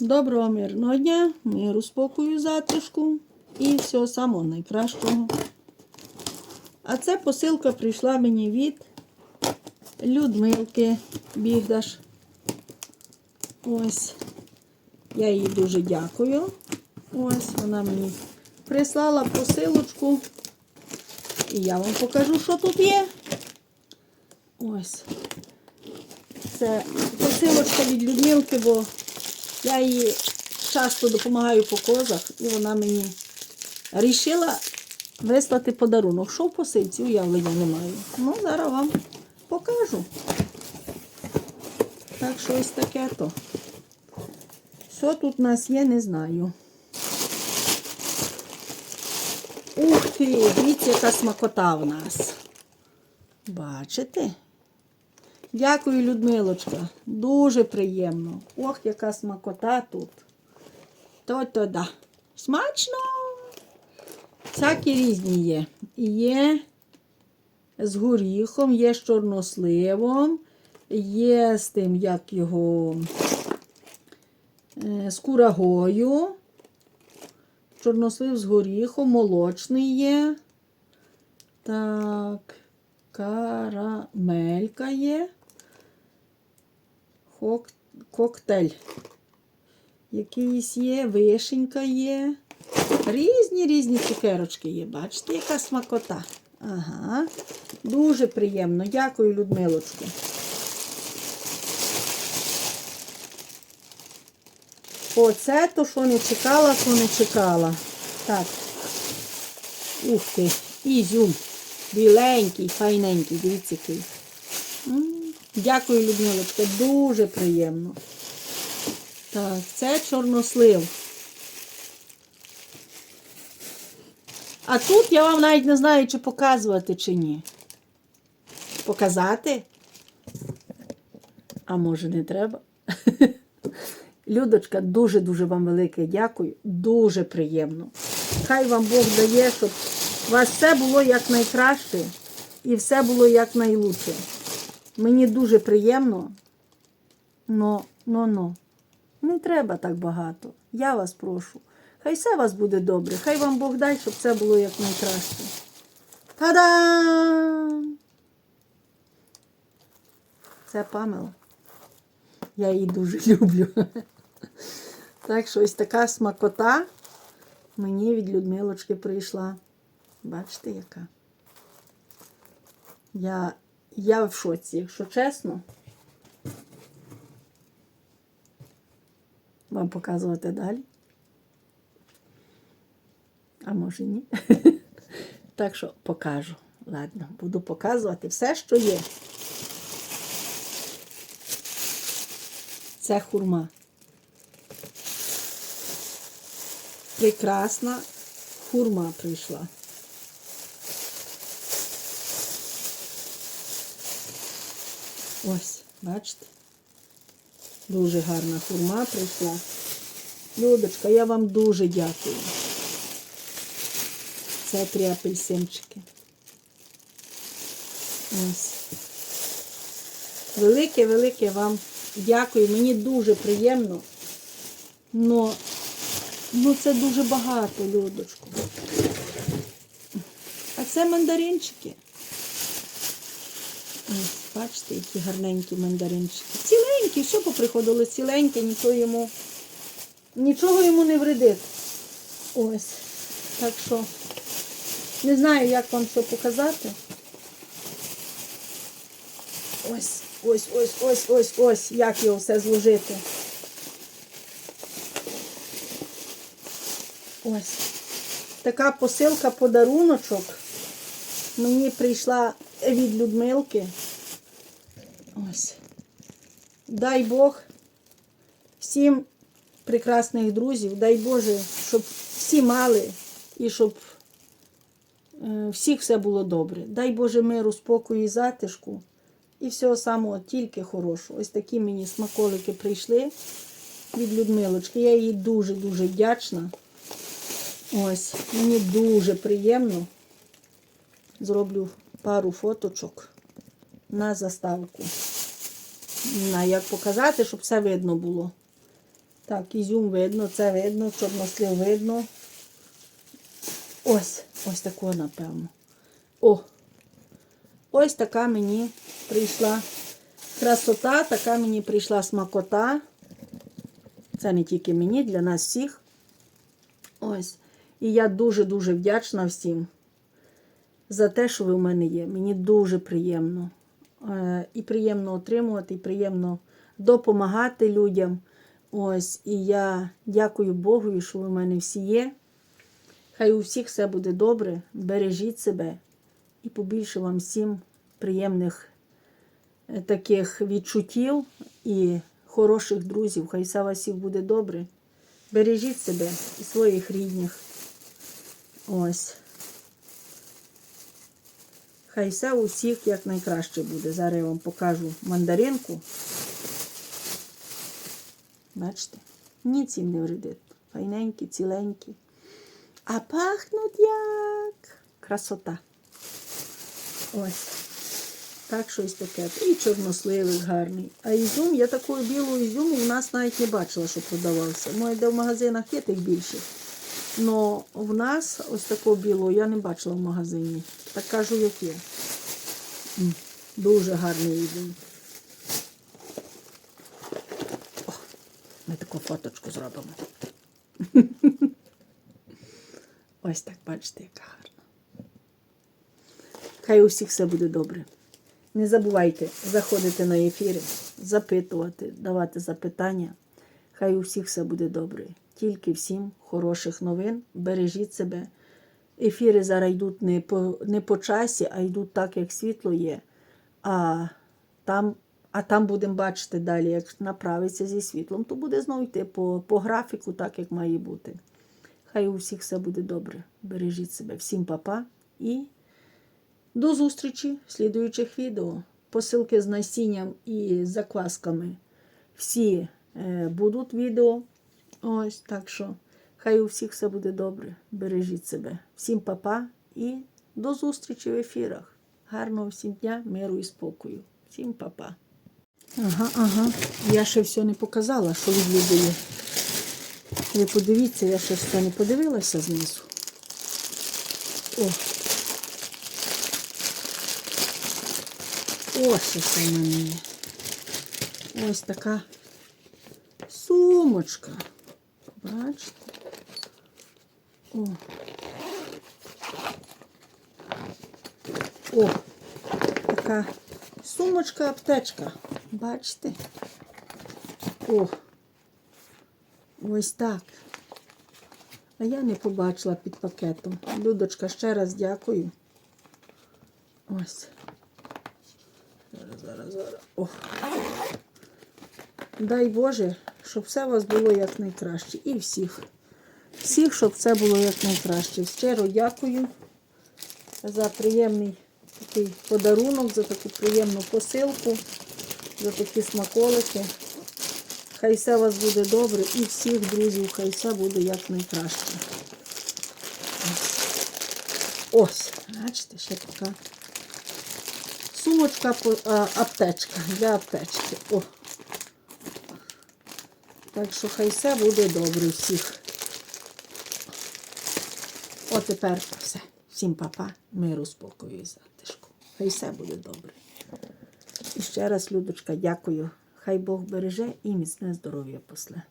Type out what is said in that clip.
Доброго мирного дня, миру, спокою, затишку і всього самого найкращого. А це посилка прийшла мені від Людмилки Бігдаш. Ось. Я їй дуже дякую. Ось вона мені прислала посилочку. І я вам покажу, що тут є. Ось. Це посилочка від Людмилки, бо я їй часто допомагаю по козах, і вона мені рішила вислати подарунок. Що в посилці, уявлення не маю. Ну, зараз вам покажу. Так що ось таке то. Що тут у нас є, не знаю. Ух ти, дивіться, яка смакота в нас. Бачите? Дякую, Людмилочка. Дуже приємно. Ох, яка смакота тут. То-то да. Смачно! Всякі різні є. Є з горіхом, є з чорносливом, є з тим, як його е, з курагою. Чорнослив з горіхом, молочний є. Так, карамелька є. Хок... Коктейль. Якийсь є, вишенька є. Різні різні цукерочки є. Бачите, яка смакота. Ага. Дуже приємно. Дякую, Людмилочку. Оце то, що не чекала, то не чекала. Так. Ух ти. Ізюм. Біленький, файненький. Дивіться який. Дякую, Людмилочка. Дуже приємно. Так, це чорнослив. А тут я вам навіть не знаю, чи показувати, чи ні. Показати? А може не треба? Людочка, дуже-дуже вам велике дякую. Дуже приємно. Хай вам Бог дає, щоб у вас все було як найкраще і все було як найлучше. Мені дуже приємно. Но, но, но. Не треба так багато. Я вас прошу. Хай все вас буде добре. Хай вам Бог дай, щоб все було як найкраще. Та-дам! Це Памела. Я її дуже люблю. Так що ось така смакота мені від Людмилочки прийшла. Бачите, яка? Я, я в шоці, якщо чесно. Вам показувати далі. А може ні. Так що покажу. Ладно, буду показувати все, що є. Це хурма. Прекрасна хурма прийшла. Ось, бачите? Дуже гарна хурма прийшла. Людочка, я вам дуже дякую. Це три апельсинчики. Ось. Велике-велике вам дякую. Мені дуже приємно. Но, ну це дуже багато, Людочку. А це мандаринчики. Ось, бачите, які гарненькі мандаринчики. Ціленькі, все поприходило ціленьке, нічого йому, нічого йому не вредить. Ось. Так що, не знаю, як вам це показати. Ось, ось, ось, ось, ось, ось, як його все зложити. Ось. Така посилка подаруночок мені прийшла від Людмилки. Ось. Дай Бог всім прекрасних друзів, дай Боже, щоб всі мали і щоб е, всіх все було добре. Дай Боже миру, спокою і затишку. І всього самого тільки хорошого. Ось такі мені смаколики прийшли від Людмилочки. Я їй дуже-дуже вдячна. Ось, мені дуже приємно. Зроблю пару фоточок на заставку. Не знаю, як показати, щоб все видно було. Так, ізюм видно, це видно, чорнослив видно. Ось, ось такого, напевно. О! Ось така мені прийшла красота, така мені прийшла смакота. Це не тільки мені, для нас всіх. Ось. І я дуже-дуже вдячна всім за те, що ви в мене є. Мені дуже приємно. Е, І приємно отримувати, і приємно допомагати людям. Ось. І я дякую Богу, що ви в мене всі є. Хай у всіх все буде добре. Бережіть себе і побільше вам всім приємних е, таких відчуттів і хороших друзів. Хай все вас всіх буде добре. Бережіть себе і своїх рідних. Ось. Хай все у всіх як найкраще буде. Зараз я вам покажу мандаринку. Бачите? Ніц не вредить. Файненькі, ціленькі. А пахнуть як красота. Ось. Так, щось таке. І чорносливик гарний. А ізюм, я такої білого ізюму у нас навіть не бачила, що продавався. Може, де в магазинах є тих більших. Но в нас ось такого білого я не бачила в магазині. Так кажу, як є. Дуже гарний ізюм. О, ми таку фоточку зробимо. Ось так, бачите, яка гарна. Хай у всіх все буде добре. Не забувайте заходити на ефіри, запитувати, давати запитання. Хай у всіх все буде добре. Тільки всім хороших новин. Бережіть себе. Ефіри зараз йдуть не по, не по часі, а йдуть так, як світло є. А там, а там будемо бачити далі, як направиться зі світлом, то буде знову йти по, по графіку, так як має бути. Хай у всіх все буде добре. Бережіть себе. Всім папа і до зустрічі в слідуючих відео. Посилки з насінням і заквасками всі е, будуть відео. Ось так що хай у всіх все буде добре. Бережіть себе. Всім папа і до зустрічі в ефірах. Гарного всім дня, миру і спокою. Всім папа. Ага, ага. Я ще все не показала, що від людей. Ви подивіться, я ще все не подивилася знизу. О. Ось що це в мене. Ось така сумочка. Бачите? О. О, така сумочка аптечка. Бачите? О. Ось так. А я не побачила під пакетом. Людочка, ще раз дякую. Ось. Зараз, зараз, зараз. О. Дай Боже, щоб все у вас було якнайкраще. І всіх. Всіх, щоб все було якнайкраще. Щиро дякую за приємний такий подарунок, за таку приємну посилку, за такі смаколики. Хай все у вас буде добре і всіх друзів, хай все буде якнайкраще. Ось, бачите, ще така сумочка, аптечка для аптечки. О. Так що хай все буде добре всіх. Отепер тепер все. Всім папа, миру, спокою і затишку. Хай все буде добре. І ще раз, Людочка, дякую. Хай Бог береже і міцне здоров'я после.